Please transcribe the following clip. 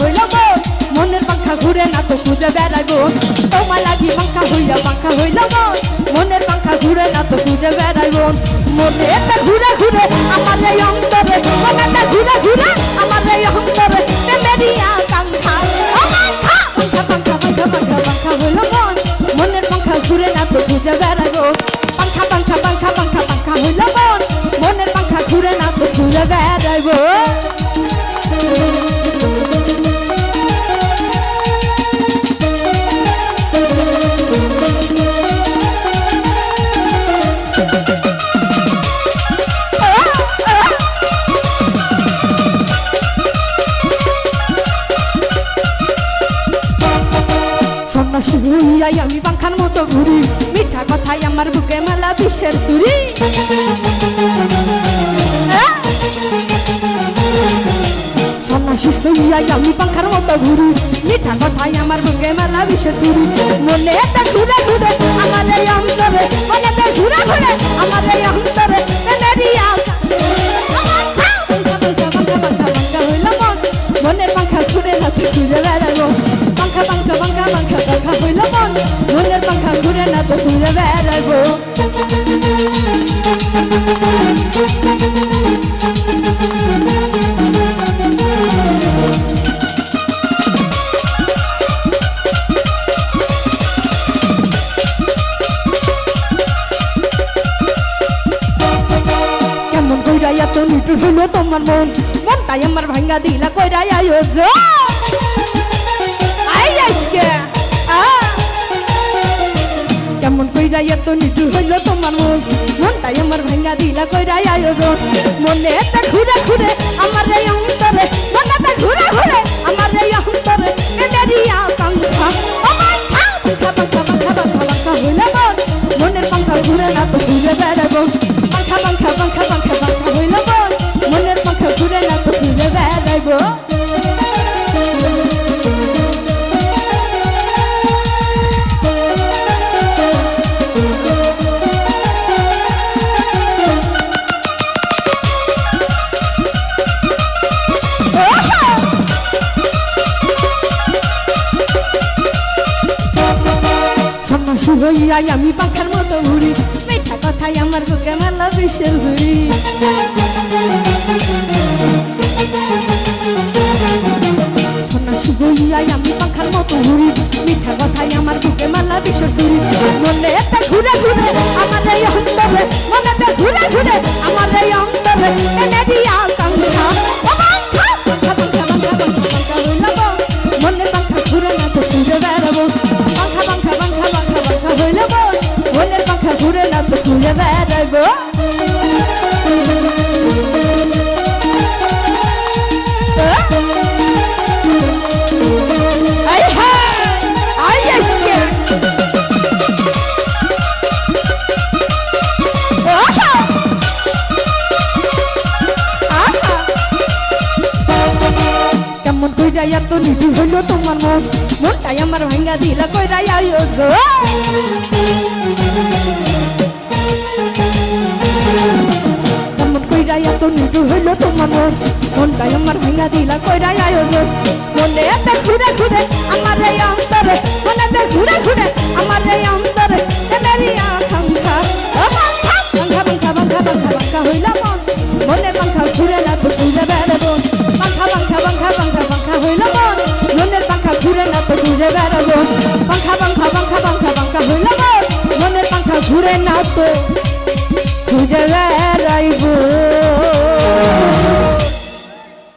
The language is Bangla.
হইল গো। মনের পাখা ঘুরে না তো খুঁজে বেড়াইবো। তোমার লাগি পাখা হইয়া পাখা হইল গো। মনের পাখা ঘুরে না তো খুঁজে বেড়াইবো। মনে একটা ঘুরে ঘুরে আমার এই অন্তরে। মনেটা ঘুরে ঘুরে আমার এই অন্তরে। আকাঙ্ক্ষা আকাঙ্ক্ষা পাখা পাখা পাখা পাখা পাখা হইল গো। মনের পাখা ঘুরে না তো খুঁজে বেড়াইবো। পাখা ঘুরি। মিঠা কথাই আমার বুকে মেলা বিশ্বের তুরি আমি পাখার মতো ঘুরি। মিঠা কথাই আমার বুকে মেলা বিশ্বের তুরি মনে ঘুরে ঘুরে আমাদের অন্তরে মনে ঘুরে ঘুরে আমার তো ঘুরে বেড়াবো। কেমন কইরা এত নিটুর হইল তোমার মন? মনটাই আমার ভাঙ্গা দিলা কইরা আয়োজন আই আজকে, আ। কেমন কইরা এত নিচু হইল তোমার মন মনটাই আমার ভাঙা দিলা কইরা আয়োজন। মনে একটা ঘুরে ঘুরে আমার এই হইয়াই আমি পাখার মতো ঘুরি মিঠা কথাই আমার বুকে মেলা বিশ্বের ঘুরি হইয়াই আমি পাখার মতো ঘুরি মিঠা কথাই আমার বুকে মেলা বিশ্বের ঘুরি মনে একটা ঘুরে ঘুরে আমার অন্তরে মনেটা ঘুরে ঘুরে আমার অন্তরে। এনেরই আকাঙ্ক্ষা কইরা এত নিচু হইল তোমার মন। মনটাই আমার ভাঙ্গা দিলা কইরা আয়ো গো। কইরা এত নিচু হইল তোমার মন। মনটাই আমার ভাঙ্গা দিলা কইরা আয়ো গো। মনে এত ঘুরে ঘুরে আমার এই অন্তরে। মনে এত ঘুরে ঘুরে আমার এই অন্তরে। মেরি আ সংখ্যা সংখ্যা সংখ্যা সংখ্যা সংখ্যা হইলাম